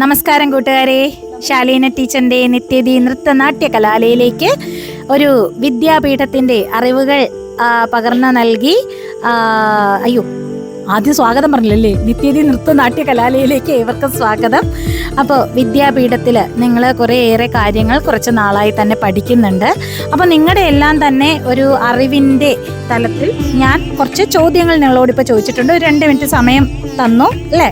നമസ്കാരം കൂട്ടുകാരെ. ശാലീന ടീച്ചറിന്റെ നിത്യതി നൃത്തനാട്യ കലാലയിലേക്ക് ഒരു വിദ്യാപീഠത്തിന്റെ അറിവുകൾ പകർന്നു നൽകി. അയ്യോ ആദ്യം സ്വാഗതം പറഞ്ഞില്ലല്ലേ? നിത്യതി നൃത്തനാട്യ കലാലയിലേക്ക് ഏവർക്കും സ്വാഗതം. അപ്പോൾ വിദ്യാപീഠത്തിൽ നിങ്ങൾ കുറേയേറെ കാര്യങ്ങൾ കുറച്ച് നാളായി തന്നെ പഠിക്കുന്നുണ്ട്. അപ്പോൾ നിങ്ങളുടെ എല്ലാം തന്നെ ഒരു അറിവിന്റെ തലത്തിൽ ഞാൻ കുറച്ച് ചോദ്യങ്ങൾ നിങ്ങളോട് ഇപ്പോൾ ചോദിച്ചിട്ടുണ്ട്. ഒരു രണ്ട് മിനിറ്റ് സമയം തന്നു അല്ലേ?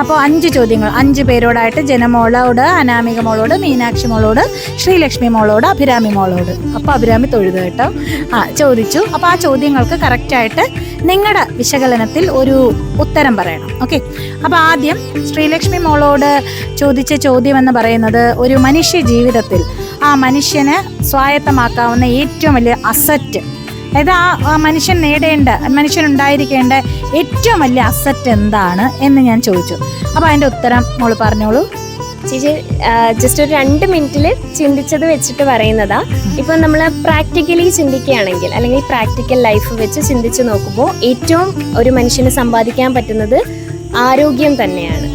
അപ്പോൾ അഞ്ച് ചോദ്യങ്ങൾ. അഞ്ച് പേരോടായിട്ട് ജനമോളോട് അനാമിക മോളോട് മീനാക്ഷി മോളോട് ശ്രീലക്ഷ്മി മോളോട് അഭിരാമി മോളോട്. അപ്പോൾ അഭിരാമി തൊഴുത് കേട്ടോ. ആ ചോദിച്ചു. അപ്പോൾ ആ ചോദ്യങ്ങൾക്ക് കറക്റ്റായിട്ട് നിങ്ങളുടെ വിശകലനത്തിൽ ഒരു ഉത്തരം പറയണം ഓക്കെ അപ്പോൾ ആദ്യം ശ്രീലക്ഷ്മി മോളോട് ചോദിച്ച ചോദ്യം എന്ന് പറയുന്നത് ഒരു മനുഷ്യ ജീവിതത്തിൽ ആ മനുഷ്യന് സ്വായത്തമാക്കാവുന്ന ഏറ്റവും വലിയ അസറ്റ് അതായത് ആ ആ മനുഷ്യൻ നേടേണ്ട മനുഷ്യൻ ഉണ്ടായിരിക്കേണ്ട ഏറ്റവും വലിയ അസറ്റ് എന്താണ് എന്ന് ഞാൻ ചോദിച്ചു. അപ്പോൾ അതിന്റെ ഉത്തരം മോൾ പറഞ്ഞോളൂ. ചേച്ചി ജസ്റ്റ് ഒരു രണ്ട് മിനിറ്റിൽ ചിന്തിച്ചത് വെച്ചിട്ട് പറയുന്നതാ. ഇപ്പൊ നമ്മൾ പ്രാക്ടിക്കലി ചിന്തിക്കുകയാണെങ്കിൽ അല്ലെങ്കിൽ പ്രാക്ടിക്കൽ ലൈഫ് വെച്ച് ചിന്തിച്ച് നോക്കുമ്പോൾ ഏറ്റവും ഒരു മനുഷ്യന് സമ്പാദിക്കാൻ പറ്റുന്നത് ആരോഗ്യം തന്നെയാണ്.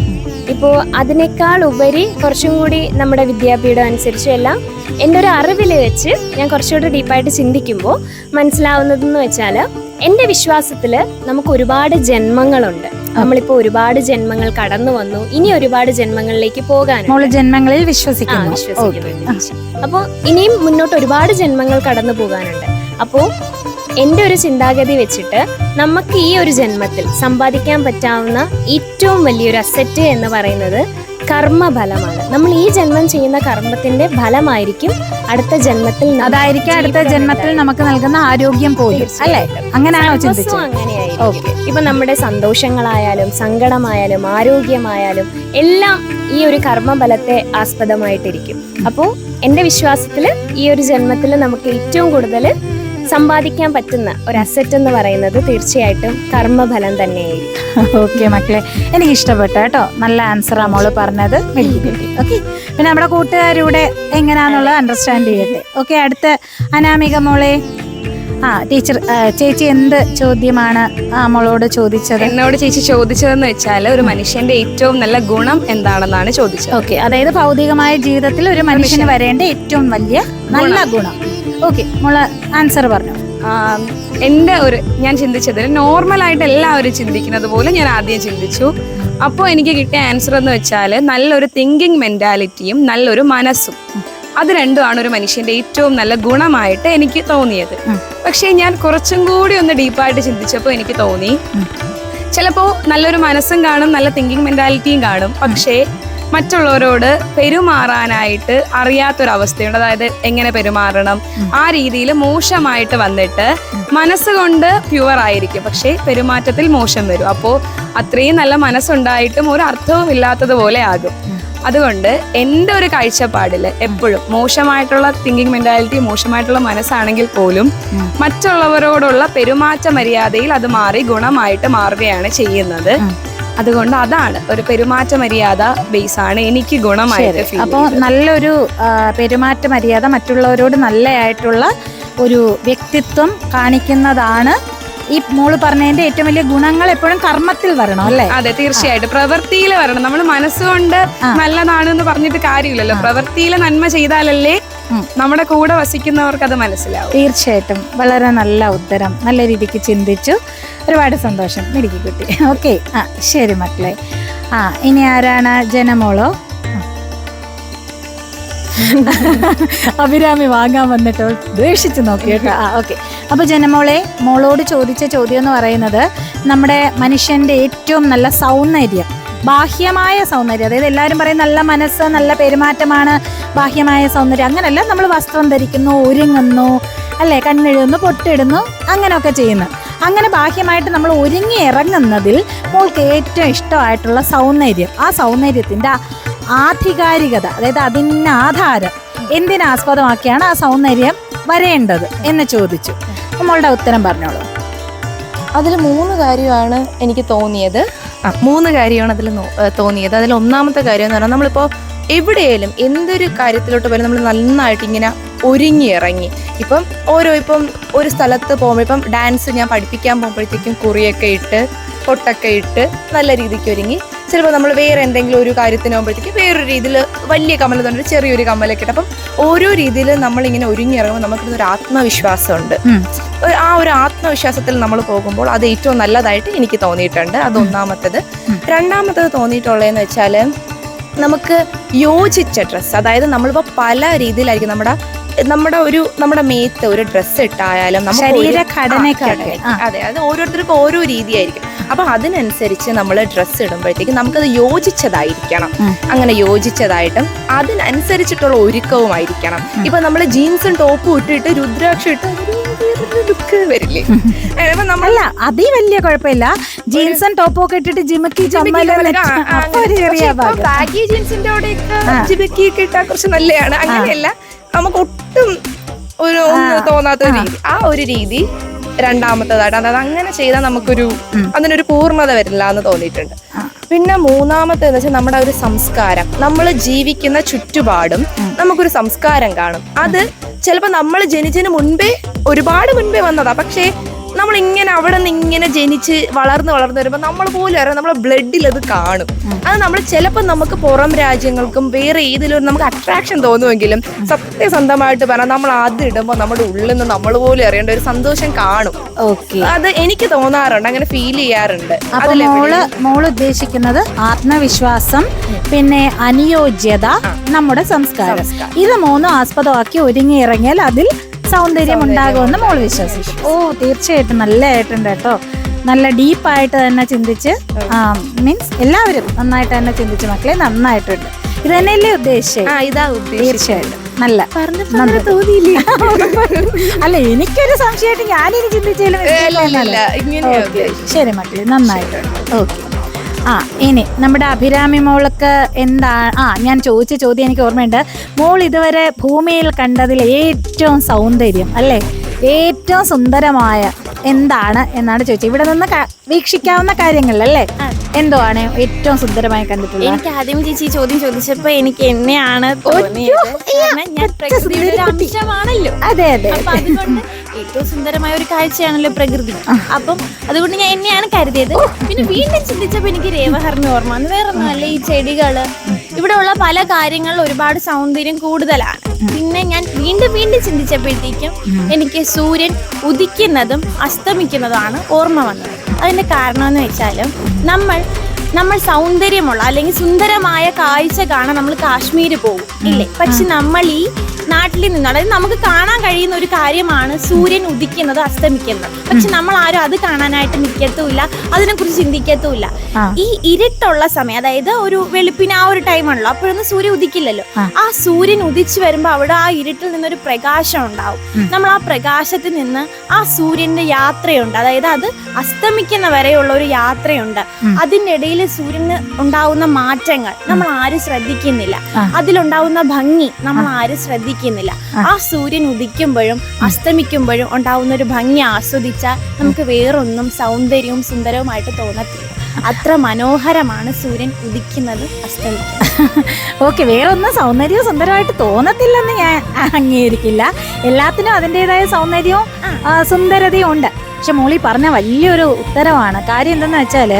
ഇപ്പോൾ അതിനേക്കാൾ ഉപരി കുറച്ചും കൂടി നമ്മുടെ വിദ്യാപീഠം അനുസരിച്ചും എല്ലാം എന്റെ ഒരു അറിവിൽ വെച്ച് ഞാൻ കുറച്ചുകൂടി ഡീപ്പായിട്ട് ചിന്തിക്കുമ്പോൾ മനസ്സിലാവുന്നതെന്ന് വെച്ചാൽ എന്റെ വിശ്വാസത്തിൽ നമുക്ക് ഒരുപാട് ജന്മങ്ങളുണ്ട്. നമ്മളിപ്പോ ഒരുപാട് ജന്മങ്ങൾ കടന്നു വന്നു. ഇനി ഒരുപാട് ജന്മങ്ങളിലേക്ക് മോൾ ജന്മങ്ങളിൽ വിശ്വസിക്കുന്നു. വിശ്വസിക്കുന്നു അപ്പോൾ ഇനിയും മുന്നോട്ട് ഒരുപാട് ജന്മങ്ങൾ കടന്നു പോകാനുണ്ട്. അപ്പോൾ എന്റെ ഒരു ചിന്താഗതി വെച്ചിട്ട് നമുക്ക് ഈ ഒരു ജന്മത്തിൽ സമ്പാദിക്കാൻ പറ്റാവുന്ന ഏറ്റവും വലിയൊരു അസറ്റ് എന്ന് പറയുന്നത് കർമ്മഫലമാണ്. നമ്മൾ ഈ ജന്മം ചെയ്യുന്ന കർമ്മത്തിന്റെ ഫലമായിരിക്കും അടുത്ത ജന്മത്തിൽ അതായിരിക്കും അടുത്ത ജന്മത്തിൽ നമുക്ക് നൽകുന്ന ആരോഗ്യം പോലും അല്ലെ? അങ്ങനെയാണോ ചിന്തിച്ചത്? അങ്ങനെയായിരിക്കും. ഇപ്പൊ നമ്മുടെ സന്തോഷങ്ങളായാലും സങ്കടമായാലും ആരോഗ്യമായാലും എല്ലാം ഈ ഒരു കർമ്മഫലത്തെ ആസ്പദമായിട്ടിരിക്കും. അപ്പോൾ എന്റെ വിശ്വാസത്തിൽ ഈ ഒരു ജന്മത്തിൽ നമുക്ക് ഏറ്റവും കൂടുതൽ സമ്പാദിക്കാൻ പറ്റുന്ന ഒരു അസറ്റ് എന്ന് പറയുന്നത് തീർച്ചയായിട്ടും കർമ്മഫലം തന്നെയായിരിക്കും. ഓക്കെ മക്കളെ. എനിക്ക് ഇഷ്ടപ്പെട്ടു കേട്ടോ. നല്ല ആൻസർ മോൾ പറഞ്ഞത്. വലിയ ഓക്കെ പിന്നെ നമ്മുടെ കൂട്ടുകാരൂടെ എങ്ങനെയാന്നുള്ളത് അണ്ടർസ്റ്റാൻഡ് ചെയ്യട്ടെ. ഓക്കെ അടുത്ത അനാമിക മോളെ. ആ ടീച്ചർ ചേച്ചി എന്ത് ചോദ്യമാണ് ആ മോളോട് ചോദിച്ചത്? എന്നോട് ചേച്ചി ചോദിച്ചതെന്ന് വെച്ചാൽ ഒരു മനുഷ്യന്റെ ഏറ്റവും നല്ല ഗുണം എന്താണെന്നാണ് ചോദിച്ചത്. ഓക്കെ അതായത് ഭൗതികമായ ജീവിതത്തിൽ ഒരു മനുഷ്യന് വരേണ്ട ഏറ്റവും വലിയ നല്ല ഗുണം. ഓക്കെ മോൾ ആൻസർ പറഞ്ഞു. എന്റെ എന്റെ ഒരു ഞാൻ ചിന്തിച്ചതിൽ നോർമൽ ആയിട്ട് എല്ലാവരും ചിന്തിക്കുന്നത് പോലെ ഞാൻ ആദ്യം ചിന്തിച്ചു. അപ്പോൾ എനിക്ക് കിട്ടിയ ആൻസർ എന്ന് വെച്ചാൽ നല്ലൊരു തിങ്കിങ് മെന്റാലിറ്റിയും നല്ലൊരു മനസ്സും. അത് രണ്ടുമാണ് ഒരു മനുഷ്യന്റെ ഏറ്റവും നല്ല ഗുണമായിട്ട് എനിക്ക് തോന്നിയത്. പക്ഷേ ഞാൻ കുറച്ചും കൂടി ഒന്ന് ഡീപ്പായിട്ട് ചിന്തിച്ചപ്പോൾ എനിക്ക് തോന്നി. ചിലപ്പോൾ നല്ലൊരു മനസ്സും കാണും നല്ല തിങ്കിങ് മെന്റാലിറ്റിയും കാണും. പക്ഷേ മറ്റുള്ളവരോട് പെരുമാറാനായിട്ട് അറിയാത്തൊരവസ്ഥയുണ്ട്. അതായത് എങ്ങനെ പെരുമാറണം? ആ രീതിയിൽ മോശമായിട്ട് വന്നിട്ട് മനസ്സുകൊണ്ട് പ്യുവർ ആയിരിക്കും. പക്ഷേ പെരുമാറ്റത്തിൽ മോശം വരും. അപ്പോൾ അത്രയും നല്ല മനസ്സുണ്ടായിട്ടും ഒരു അർത്ഥവും ഇല്ലാത്തതുപോലെ ആകും. അതുകൊണ്ട് എന്റെ ഒരു കാഴ്ചപ്പാടിൽ എപ്പോഴും മോശമായിട്ടുള്ള തിങ്കിങ് മെന്റാലിറ്റി മോശമായിട്ടുള്ള മനസ്സാണെങ്കിൽ പോലും മറ്റുള്ളവരോടുള്ള പെരുമാറ്റ മര്യാദയിൽ അത് മാറി ഗുണമായിട്ട് മാറുകയാണ് ചെയ്യുന്നത്. അതുകൊണ്ട് അതാണ് ഒരു പെരുമാറ്റ മര്യാദ ബേസ് ആണ് എനിക്ക് ഗുണമായിട്ട് അപ്പോൾ നല്ലൊരു പെരുമാറ്റ മര്യാദ മറ്റുള്ളവരോട് നല്ലതായിട്ടുള്ള ഒരു വ്യക്തിത്വം കാണിക്കുന്നതാണ് ഈ മോൾ പറഞ്ഞതിന്റെ ഏറ്റവും വലിയ ഗുണങ്ങൾ എപ്പോഴും കർമ്മത്തിൽ വരണം അല്ലേ? അതെ തീർച്ചയായിട്ടും. പ്രവൃത്തിയിൽ വരണം. നമ്മൾ മനസ്സുകൊണ്ട് നല്ലതാണ് എന്ന് പറഞ്ഞിട്ട് കാര്യമില്ലല്ലോ. പ്രവൃത്തിയിൽ നന്മ ചെയ്താലല്ലേ. നമ്മുടെ കൂടെ വസിക്കുന്നവർക്ക് അത് മനസ്സിലാവും. തീർച്ചയായിട്ടും. വളരെ നല്ല ഉത്തരം. നല്ല രീതിക്ക് ചിന്തിച്ചു. ഒരുപാട് സന്തോഷം. മിടുക്കി കുട്ടി. ഓക്കെ. ആ ശരി മക്കളെ. ആ ഇനി ആരാണ് ജനമോളോ. അഭിരാമി വാങ്ങാൻ വന്നിട്ടോ ദേഷിച്ച് നോക്കി കേട്ടോ. ആ ഓക്കെ. അപ്പൊ ജനമോളെ മോളോട് ചോദിച്ച ചോദ്യം എന്ന് പറയുന്നത് നമ്മുടെ മനുഷ്യന്റെ ഏറ്റവും നല്ല സൗന്ദര്യം ബാഹ്യമായ സൗന്ദര്യം. അതായത് എല്ലാവരും പറയും നല്ല മനസ്സ് നല്ല പെരുമാറ്റമാണ് ബാഹ്യമായ സൗന്ദര്യം. അങ്ങനെയല്ല നമ്മൾ വസ്ത്രം ധരിക്കുന്നു ഒരുങ്ങുന്നു അല്ലേ? കണ്ണെഴുതുന്നു പൊട്ടിടുന്നു അങ്ങനെയൊക്കെ ചെയ്യുന്നു. അങ്ങനെ ബാഹ്യമായിട്ട് നമ്മൾ ഒരുങ്ങി ഇറങ്ങുന്നതിൽ മോൾക്ക് ഏറ്റവും ഇഷ്ടമായിട്ടുള്ള സൗന്ദര്യം. ആ സൗന്ദര്യത്തിന്റെ ആധികാരികത അതായത് അതിന്റെ ആധാരം എന്തിനാസ്പദമാക്കിയാണ് ആ സൗന്ദര്യം വരേണ്ടത് എന്ന് ചോദിച്ചു. അപ്പോൾ മോളുടെ ഉത്തരം പറഞ്ഞോളൂ. അതിൽ മൂന്ന് കാര്യമാണ് എനിക്ക് തോന്നിയത്. ആ. മൂന്ന് കാര്യമാണ് അതിൽ തോന്നിയത്. അതിൽ ഒന്നാമത്തെ കാര്യം എന്ന് പറഞ്ഞാൽ നമ്മളിപ്പോൾ എവിടെയായാലും എന്തൊരു കാര്യത്തിലോട്ട് പോലും നമ്മൾ നന്നായിട്ട് ഇങ്ങനെ ഒരുങ്ങി ഇറങ്ങി ഇപ്പം ഓരോ ഇപ്പം ഒരു സ്ഥലത്ത് പോകുമ്പോൾ ഇപ്പം ഡാൻസ് ഞാൻ പഠിപ്പിക്കാൻ പോകുമ്പോഴത്തേക്കും കുറിയൊക്കെ ഇട്ട് പൊട്ടൊക്കെ ഇട്ട് നല്ല രീതിക്ക് ഒരുങ്ങി. ചിലപ്പോൾ നമ്മൾ വേറെ എന്തെങ്കിലും ഒരു കാര്യത്തിനാകുമ്പോഴത്തേക്ക് വേറൊരു രീതിയിൽ വലിയ കമ്മൽ തന്നെ ചെറിയൊരു കമ്മലൊക്കെ ഇട്ട്. അപ്പം ഓരോ രീതിയിൽ നമ്മളിങ്ങനെ ഒരുങ്ങിയിറങ്ങുമ്പോൾ ആത്മവിശ്വാസമുണ്ട്. ഉം. ഒരു- ആ ഒരു ആത്മവിശ്വാസത്തിൽ നമ്മൾ പോകുമ്പോൾ അത് ഏറ്റവും നല്ലതായിട്ട് എനിക്ക് തോന്നിയിട്ടുണ്ട്. അത് ഒന്നാമത്തത്. രണ്ടാമത്തത് തോന്നിയിട്ടുള്ളതെന്ന് വെച്ചാൽ നമുക്ക് യോജിച്ച ഡ്രസ്സ് അതായത് നമ്മളിപ്പോൾ പല രീതിയിലായിരിക്കും നമ്മുടെ നമ്മുടെ ഒരു നമ്മുടെ മേത്ത് ഒരു ഡ്രസ്സ് ഇട്ടായാലും ശരീരഘടനയ്ക്കൊക്കെ അതെ അത് ഓരോരുത്തർക്കും ഓരോ രീതിയായിരിക്കും. അപ്പൊ അതിനനുസരിച്ച് നമ്മൾ ഡ്രസ്സ് ഇടുമ്പോഴത്തേക്കും നമുക്കത് യോജിച്ചതായിരിക്കണം. അങ്ങനെ യോജിച്ചതായിട്ടും അതിനനുസരിച്ചിട്ടുള്ള ഒരുക്കവുമായിരിക്കണം. ഇപ്പൊ നമ്മൾ ജീൻസും ടോപ്പും ഇട്ടിട്ട് രുദ്രാക്ഷം ഇട്ട് ലുക്ക് വരില്ലേ? അല്ല അതീ വലിയ കുഴപ്പമില്ല. ജീൻസും ടോപ്പും ഒക്കെ ഇട്ടിട്ട് ജിമക്കി ബാഗി ജീൻസിന്റെ കുറച്ച് നല്ലതാണ് അങ്ങനെയല്ല. നമുക്ക് ഒട്ടും ഒരു ഒന്നും തോന്നാത്ത ഒരു രീതി. ആ ഒരു രീതി രണ്ടാമത്തേതായിട്ട് അതായത് അങ്ങനെ ചെയ്താൽ നമുക്കൊരു അതിനൊരു പൂർണത വരില്ല എന്ന് തോന്നിയിട്ടുണ്ട്. പിന്നെ മൂന്നാമത്തെ എന്ന് വെച്ചാൽ നമ്മുടെ ഒരു സംസ്കാരം. നമ്മൾ ജീവിക്കുന്ന ചുറ്റുപാടും നമുക്കൊരു സംസ്കാരം കാണും. അത് ചിലപ്പോൾ നമ്മൾ ജനിച്ചതിന് മുൻപേ ഒരുപാട് മുൻപേ വന്നതാ. പക്ഷേ നമ്മൾ ഇങ്ങനെ അവിടെ നിന്ന് ഇങ്ങനെ ജനിച്ച് വളർന്ന് വളർന്ന് വരുമ്പോൾ നമ്മൾ പോലും അറിയാം നമ്മളെ ബ്ലഡിൽ അത് കാണും. അത് നമ്മൾ ചിലപ്പോൾ നമുക്ക് പുറം രാജ്യങ്ങൾക്കും വേറെ ഏതിലും നമുക്ക് അട്രാക്ഷൻ തോന്നുമെങ്കിലും സത്യസന്ധമായിട്ട് പറഞ്ഞാൽ നമ്മൾ അത് ഇടുമ്പോൾ നമ്മുടെ ഉള്ളിൽ നിന്ന് നമ്മൾ പോലും അറിയേണ്ട ഒരു സന്തോഷം കാണും. ഓക്കെ അത് എനിക്ക് തോന്നാറുണ്ട്. അങ്ങനെ ഫീൽ ചെയ്യാറുണ്ട്. മോൾ മോൾ ഉദ്ദേശിക്കുന്നത് ആത്മവിശ്വാസം പിന്നെ അനുയോജ്യത നമ്മുടെ സംസ്കാരം. ഇത് മൂന്നും ആസ്പദമാക്കി ഒരുങ്ങി ഇറങ്ങിയാൽ അതിൽ സൗന്ദര്യം ഉണ്ടാകുമെന്ന് മോൾ വിശ്വസിച്ചു ഓ തീർച്ചയായിട്ടും നല്ല ആയിട്ടുണ്ട് കേട്ടോ. നല്ല ഡീപ്പായിട്ട് തന്നെ ചിന്തിച്ച് മീൻസ് എല്ലാവരും നന്നായിട്ട് തന്നെ ചിന്തിച്ച് മക്കളെ നന്നായിട്ടുണ്ട്. ഇത് തന്നെയല്ലേ ഉദ്ദേശിച്ചത്? തീർച്ചയായിട്ടും. നല്ല. തോന്നിയില്ലേ? അല്ല എനിക്കൊരു സംശയമായിട്ട് ഞാനിനി ചിന്തിച്ചാലും. ശരി മക്കളെ നന്നായിട്ടുണ്ട്. ഓക്കെ. ആ ഇനി നമ്മുടെ അഭിരാമി മോൾക്ക് എന്താ ആ ഞാൻ ചോദിച്ച ചോദ്യം എനിക്ക് ഓർമ്മയുണ്ട്. മോൾ ഇതുവരെ ഭൂമിയിൽ കണ്ടതിൽ ഏറ്റവും സൗന്ദര്യം അല്ലേ? ഏറ്റവും സുന്ദരമായ എന്താണ് എന്നാണ് ചോദിച്ചത്. ഇവിടെ നിന്ന് വീക്ഷിക്കാവുന്ന കാര്യങ്ങളല്ലേ? എന്തോ ആണ് ഏറ്റവും സുന്ദരമായി കണ്ടിട്ടുള്ളത്? എനിക്ക് ആദ്യം ചേച്ചി ചോദ്യം ചോദിച്ചപ്പോ എനിക്ക് എന്നെയാണ് അംശമാണല്ലോ. അതെ അതെ. ഏറ്റവും സുന്ദരമായ ഒരു കാഴ്ചയാണല്ലോ പ്രകൃതി. അപ്പം അതുകൊണ്ട് ഞാൻ എന്നെയാണ് കരുതിയത്. പിന്നെ വീണ്ടും ചിന്തിച്ചപ്പോ എനിക്ക് രേവഹറിന് ഓർമ്മ വേറെ അല്ലേ ഈ ചെടികൾ. ഇവിടെ ഉള്ള പല കാര്യങ്ങളിൽ ഒരുപാട് സൗന്ദര്യം കൂടുതലാണ്. പിന്നെ ഞാൻ വീണ്ടും വീണ്ടും ചിന്തിച്ചപ്പോഴത്തേക്കും എനിക്ക് സൂര്യൻ ഉദിക്കുന്നതും അസ്തമിക്കുന്നതുമാണ് ഓർമ്മ വന്നത്. അതിന്റെ കാരണം എന്ന് വെച്ചാലും നമ്മൾ നമ്മൾ സൗന്ദര്യമുള്ള അല്ലെങ്കിൽ സുന്ദരമായ കാഴ്ച കാണാൻ നമ്മൾ കാശ്മീർ പോകും ഇല്ലേ? പക്ഷെ നമ്മൾ ഈ നാട്ടിൽ നിന്ന് അതായത് നമുക്ക് കാണാൻ കഴിയുന്ന ഒരു കാര്യമാണ് സൂര്യൻ ഉദിക്കുന്നത് അസ്തമിക്കുന്നത്. പക്ഷെ നമ്മൾ ആരും അത് കാണാനായിട്ട് നിൽക്കത്തുമില്ല അതിനെക്കുറിച്ച് ചിന്തിക്കത്തുമില്ല. ഈ ഇരുട്ടുള്ള സമയം അതായത് ഒരു വെളുപ്പിന് ആ ഒരു ടൈമാണല്ലോ അപ്പോഴൊന്നും സൂര്യൻ ഉദിക്കില്ലല്ലോ. ആ. സൂര്യൻ ഉദിച്ചു വരുമ്പോൾ അവിടെ ആ ഇരുട്ടിൽ നിന്നൊരു പ്രകാശം ഉണ്ടാവും. നമ്മൾ ആ പ്രകാശത്തിൽ നിന്ന് ആ സൂര്യന്റെ യാത്രയുണ്ട്. അതായത് അത് അസ്തമിക്കുന്ന വരെയുള്ള ഒരു യാത്രയുണ്ട്. അതിന്റെ ഇടയിൽ സൂര്യന് ഉണ്ടാവുന്ന മാറ്റങ്ങൾ നമ്മൾ ആരും ശ്രദ്ധിക്കുന്നില്ല. അതിലുണ്ടാവുന്ന ഭംഗി നമ്മൾ ആരും ശ്രദ്ധിക്കുന്നില്ല ആ സൂര്യൻ ഉദിക്കുമ്പോഴും അസ്തമിക്കുമ്പോഴും ഉണ്ടാവുന്ന ഒരു ഭംഗി ആസ്വദിച്ചാൽ നമുക്ക് വേറൊന്നും സൗന്ദര്യവും സുന്ദരവുമായിട്ട് തോന്നത്തില്ല. അത്ര മനോഹരമാണ് സൂര്യൻ ഉദിക്കുന്നത് അസ്തമിക്കുന്നത്. ഓക്കെ വേറൊന്നും സൗന്ദര്യവും സുന്ദരമായിട്ട് തോന്നത്തില്ലെന്ന് ഞാൻ അംഗീകരിക്കില്ല. എല്ലാത്തിനും അതിന്റെതായ സൗന്ദര്യവും സുന്ദരതയും ഉണ്ട്. പക്ഷെ മോളി പറഞ്ഞ വലിയൊരു ഉത്തരവാണ്. കാര്യം എന്തെന്ന് വെച്ചാൽ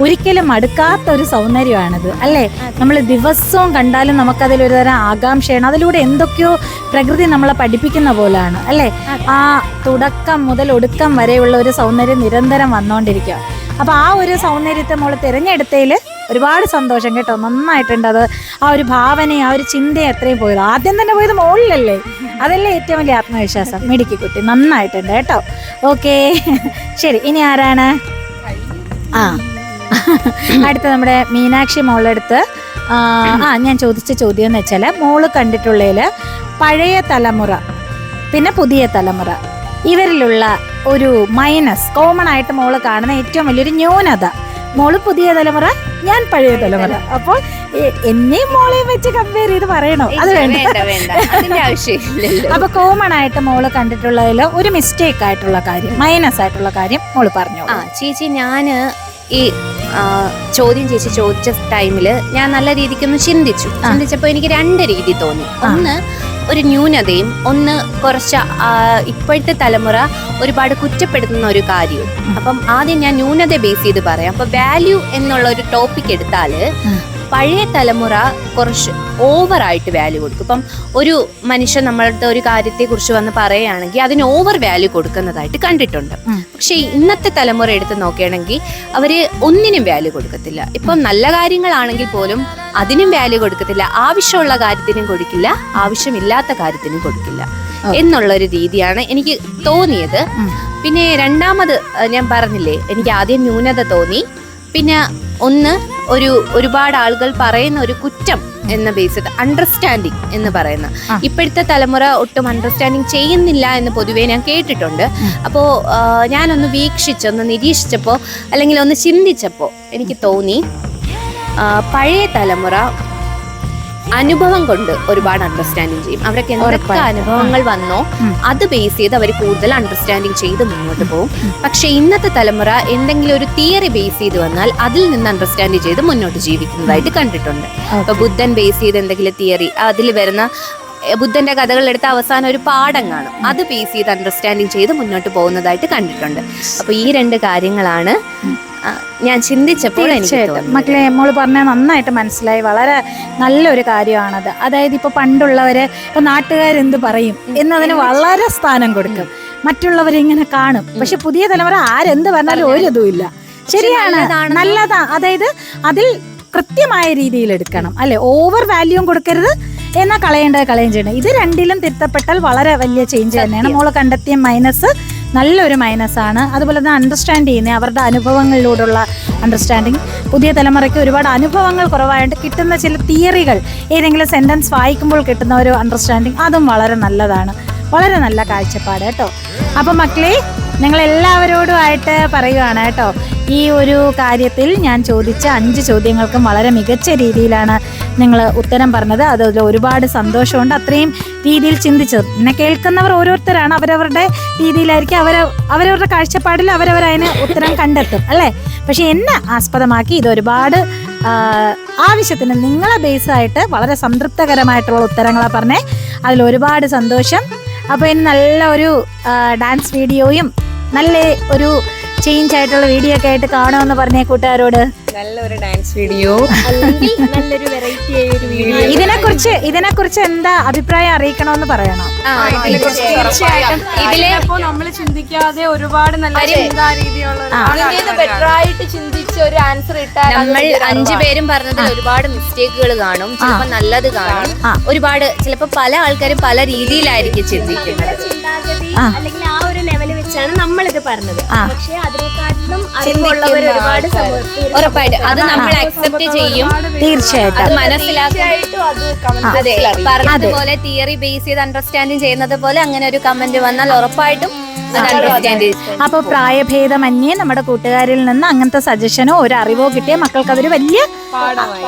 ഒരിക്കലും അടുക്കാത്ത ഒരു സൗന്ദര്യമാണിത് അല്ലേ? നമ്മൾ ദിവസവും കണ്ടാലും നമുക്കതിൽ ഒരു തരം ആകാംക്ഷയാണ്. അതിലൂടെ എന്തൊക്കെയോ പ്രകൃതി നമ്മളെ പഠിപ്പിക്കുന്ന പോലെയാണ് അല്ലേ? ആ തുടക്കം മുതൽ ഒടുക്കം വരെയുള്ള ഒരു സൗന്ദര്യം നിരന്തരം വന്നുകൊണ്ടിരിക്കുക അപ്പൊ ആ ഒരു സൗന്ദര്യത്തെ മോൾ തിരഞ്ഞെടുത്തതിൽ ഒരുപാട് സന്തോഷം കേട്ടോ. നന്നായിട്ടുണ്ട് അത്. ആ ഒരു ഭാവനയും ആ ഒരു ചിന്തയും എത്രയും പോയത്. ആദ്യം തന്നെ പോയത് മുകളിലല്ലേ അതല്ലേ ഏറ്റവും വലിയ ആത്മവിശ്വാസം. മിടുക്കി കുട്ടി നന്നായിട്ടുണ്ട് കേട്ടോ. ഓക്കേ. ശരി ഇനി ആരാണ്? ആ. അടുത്ത നമ്മുടെ മീനാക്ഷി മോളെടുത്ത് ആ ആ, ഞാൻ ചോദിച്ച ചോദ്യം എന്ന് വെച്ചാൽ മോൾ കണ്ടിട്ടുള്ളതിൽ പഴയ തലമുറ പിന്നെ പുതിയ തലമുറ ഇവരിലുള്ള ഒരു മൈനസ് കോമൺ ആയിട്ട് മോൾ കാണുന്ന ഏറ്റവും വലിയൊരു ന്യൂനത മോൾ പുതിയ തലമുറ ഞാൻ പഴയ തലമുറ. അപ്പോൾ എന്നെയും മോളെയും വെച്ച് കമ്പയർ ചെയ്ത് പറയണോ? അത് വേണ്ട അപ്പൊ കോമൺ ആയിട്ട് മോൾ കണ്ടിട്ടുള്ളതിൽ ഒരു മിസ്റ്റേക്ക് ആയിട്ടുള്ള കാര്യം മൈനസ് ആയിട്ടുള്ള കാര്യം മോൾ പറഞ്ഞു ആ ചേച്ചി ഞാൻ ഈ ചോദ്യം ചേച്ചി ചോദിച്ച ടൈമിൽ ഞാൻ നല്ല രീതിക്കൊന്ന് ചിന്തിച്ചു. ചിന്തിച്ചപ്പോൾ എനിക്ക് രണ്ട് രീതി തോന്നി. ഒന്ന് ഒരു ന്യൂനതയും ഒന്ന് കുറച്ച് ഇപ്പോഴത്തെ തലമുറ ഒരുപാട് കുറ്റപ്പെടുത്തുന്ന ഒരു കാര്യവും. അപ്പം ആദ്യം ഞാൻ ന്യൂനത ബേസ് ചെയ്ത് പറയാം. അപ്പൊ വാല്യൂ എന്നുള്ള ഒരു ടോപ്പിക് എടുത്താൽ പഴയ തലമുറ കുറച്ച് ഓവറായിട്ട് വാല്യൂ കൊടുക്കും. ഇപ്പം ഒരു മനുഷ്യൻ നമ്മളുടെ ഒരു കാര്യത്തെ കുറിച്ച് വന്ന് പറയുകയാണെങ്കിൽ അതിന് ഓവർ വാല്യൂ കൊടുക്കുന്നതായിട്ട് കണ്ടിട്ടുണ്ട്. പക്ഷെ ഇന്നത്തെ തലമുറ എടുത്ത് നോക്കുകയാണെങ്കിൽ അവർ ഒന്നിനും വാല്യൂ കൊടുക്കത്തില്ല. ഇപ്പം നല്ല കാര്യങ്ങളാണെങ്കിൽ പോലും അതിനും വാല്യൂ കൊടുക്കത്തില്ല. ആവശ്യമുള്ള കാര്യത്തിനും കൊടുക്കില്ല. ആവശ്യമില്ലാത്ത കാര്യത്തിനും കൊടുക്കില്ല. എന്നുള്ള ഒരു രീതിയാണ് എനിക്ക് തോന്നിയത്. പിന്നെ രണ്ടാമത് ഞാൻ പറഞ്ഞില്ലേ എനിക്ക് ആദ്യം ന്യൂനത തോന്നി. പിന്നെ ഒന്ന് ഒരു ഒരുപാട് ആളുകൾ പറയുന്ന ഒരു കുറ്റം എന്ന ബേസ്ഡ് അണ്ടർസ്റ്റാൻഡിങ് എന്ന് പറയുന്ന. ഇപ്പോഴത്തെ തലമുറ ഒട്ടും അണ്ടർസ്റ്റാൻഡിങ് ചെയ്യുന്നില്ല എന്ന് പൊതുവെ ഞാൻ കേട്ടിട്ടുണ്ട്. അപ്പോൾ ഞാനൊന്ന് വീക്ഷിച്ച് ഒന്ന് നിരീക്ഷിച്ചപ്പോൾ അല്ലെങ്കിൽ ഒന്ന് ചിന്തിച്ചപ്പോൾ എനിക്ക് തോന്നി പഴയ തലമുറ അനുഭവം കൊണ്ട് ഒരുപാട് അണ്ടർസ്റ്റാൻഡിങ് ചെയ്യും. അവർക്ക് എന്തൊക്കെ അനുഭവങ്ങൾ വന്നോ അത് ബേസ് ചെയ്ത് അവർ കൂടുതൽ അണ്ടർസ്റ്റാൻഡിങ് ചെയ്ത് മുന്നോട്ട് പോകും. പക്ഷെ ഇന്നത്തെ തലമുറ എന്തെങ്കിലും ഒരു തിയറി ബേസ് ചെയ്ത് വന്നാൽ അതിൽ നിന്ന് അണ്ടർസ്റ്റാൻഡ് ചെയ്ത് മുന്നോട്ട് ജീവിക്കുന്നതായിട്ട് കണ്ടിട്ടുണ്ട്. അപ്പൊ ബുദ്ധൻ ബേസ് ചെയ്ത് എന്തെങ്കിലും തിയറി അതിൽ വരുന്ന ബുദ്ധന്റെ കഥകളെടുത്ത അവസാനം ഒരു പാഠം കാണും. അത് ബേസ് ചെയ്ത് അണ്ടർസ്റ്റാൻഡിങ് ചെയ്ത് മുന്നോട്ട് പോകുന്നതായിട്ട് കണ്ടിട്ടുണ്ട്. അപ്പൊ ഈ രണ്ട് കാര്യങ്ങളാണ് ഞാൻ ചിന്തിച്ചപ്പോൾ തീർച്ചയായിട്ടും. മക്കളെ മോൾ പറഞ്ഞാൽ നന്നായിട്ട് മനസ്സിലായി. വളരെ നല്ലൊരു കാര്യമാണത്. അതായത് ഇപ്പൊ പണ്ടുള്ളവര് ഇപ്പൊ നാട്ടുകാരെന്ത് പറയും? എന്നതിന് വളരെ സ്ഥാനം കൊടുക്കും. മറ്റുള്ളവരെ ഇങ്ങനെ കാണും. പക്ഷെ പുതിയ തലമുറ ആരെന്ത് പറഞ്ഞാലും ഒരു ഇതും ഇല്ല. ശരിയാണ്. നല്ലതാ. അതായത് അതിൽ കൃത്യമായ രീതിയിൽ എടുക്കണം. അല്ലെ? ഓവർ വാല്യൂം കൊടുക്കരുത്. എന്നാൽ കളയേണ്ടത് കളയും ചെയ്യണം ഇത് രണ്ടിലും തിരുത്തപ്പെട്ടാൽ വളരെ വലിയ ചേഞ്ച് തന്നെയാണ്. മോൾ കണ്ടെത്തിയ മൈനസ് നല്ലൊരു മൈനസ് ആണ്. അതുപോലെ തന്നെ അണ്ടർസ്റ്റാൻഡ് ചെയ്യുന്നത് അവരുടെ അനുഭവങ്ങളിലൂടെയുള്ള അണ്ടർസ്റ്റാൻഡിങ് പുതിയ തലമുറയ്ക്ക് ഒരുപാട് അനുഭവങ്ങൾ കുറവായതുകൊണ്ട് കിട്ടുന്ന ചില തിയറികൾ ഏതെങ്കിലും സെന്റൻസ് വായിക്കുമ്പോൾ കിട്ടുന്ന ഒരു അണ്ടർസ്റ്റാൻഡിങ് അതും വളരെ നല്ലതാണ്. വളരെ നല്ല കാഴ്ചപ്പാട് കേട്ടോ. അപ്പം മക്കളെ നിങ്ങൾ എല്ലാവരോടുമായിട്ട് പറയുവാണ് കേട്ടോ. ഈ ഒരു കാര്യത്തിൽ ഞാൻ ചോദിച്ച അഞ്ച് ചോദ്യങ്ങൾക്കും വളരെ മികച്ച രീതിയിലാണ് നിങ്ങൾ ഉത്തരം പറഞ്ഞത്. അതിൽ ഒരുപാട് സന്തോഷമുണ്ട്. അത്രയും രീതിയിൽ ചിന്തിച്ചത്. എന്നെ കേൾക്കുന്നവർ ഓരോരുത്തരാണ്. അവരവരുടെ രീതിയിലായിരിക്കും. അവർ അവരവരുടെ കാഴ്ചപ്പാടിൽ അവരവരതിന് ഉത്തരം കണ്ടെത്തും. അല്ലേ? പക്ഷെ എന്നെ ആസ്പദമാക്കി ഇത് ഒരുപാട് ആവശ്യത്തിന് നിങ്ങളെ ബേസായിട്ട് വളരെ സംതൃപ്തകരമായിട്ടുള്ള ഉത്തരങ്ങളാണ് പറഞ്ഞേ. അതിൽ ഒരുപാട് സന്തോഷം. അപ്പോൾ ഇനി നല്ല ഒരു ഡാൻസ് വീഡിയോയും നല്ല ഒരു ചേഞ്ച് ആയിട്ടുള്ള വീഡിയോ ഒക്കെ ആയിട്ട് കാണുമെന്ന് പറഞ്ഞേ കൂട്ടുകാരോട്. നല്ലൊരു ഡാൻസ് വീഡിയോ നല്ലൊരു വെറൈറ്റി ആയ ഒരു വീഡിയോ ഇതിനെ കുറിച്ച് എന്താ അഭിപ്രായം അറിയിക്കണമെന്ന് പറയണം. തീർച്ചയായിട്ടും ഇതിലിപ്പോ നമ്മൾ ചിന്തിക്കാതെ ഒരുപാട് നല്ല ആൾക്കാരാണ്. ചിന്തിച്ച് ഒരു ആൻസർ ഇട്ടാൽ നമ്മൾ അഞ്ചു പേരും പറഞ്ഞതിൽ ഒരുപാട് മിസ്റ്റേക്കുകൾ കാണും. ചിലപ്പോൾ നല്ലത് കാണും. ഒരുപാട് ചിലപ്പോൾ പല ആൾക്കാരും പല രീതിയിലായിരിക്കും ചിന്തിക്കുന്നത്. അല്ലെങ്കിൽ ആ ഒരു വെച്ചാണ് നമ്മളിത് പറഞ്ഞത്. പക്ഷേ പക്ഷെ അതിനെക്കാട്ടിലും അറിവുള്ളവർ ഒരുപാട് ഉറപ്പായിട്ട്. അത് നമ്മൾ അക്സെപ്റ്റ് ചെയ്യും. തീർച്ചയായിട്ടും. അത് മനസ്സിലാക്കും. അത് അതെ. പറഞ്ഞതുപോലെ തിയറി ബേസ് ചെയ്ത് അണ്ടർസ്റ്റാൻഡിങ് ചെയ്യുന്നത് പോലെ അങ്ങനെ ഒരു കമന്റ് വന്നാൽ ഉറപ്പായിട്ടും അത് അണ്ടർസ്റ്റാൻഡ് ചെയ്യും. അപ്പോൾ പ്രായഭേദമന്യേ നമ്മുടെ കൂട്ടുകാരിൽ നിന്ന് അങ്ങനത്തെ സജഷനോ ഒരു അറിവോ കിട്ടിയ മക്കൾക്ക് അതൊരു വലിയ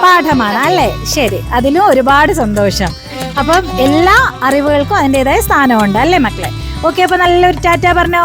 പാഠമാണ് അല്ലേ? ശരി. അതിലും ഒരുപാട് സന്തോഷം. അപ്പം എല്ലാ അറിവുകൾക്കും അതിന്റെതായ സ്ഥാനമുണ്ട് അല്ലേ മക്കളെ? ഓക്കെ അപ്പൊ നല്ലൊരു ടാറ്റ പറഞ്ഞോ.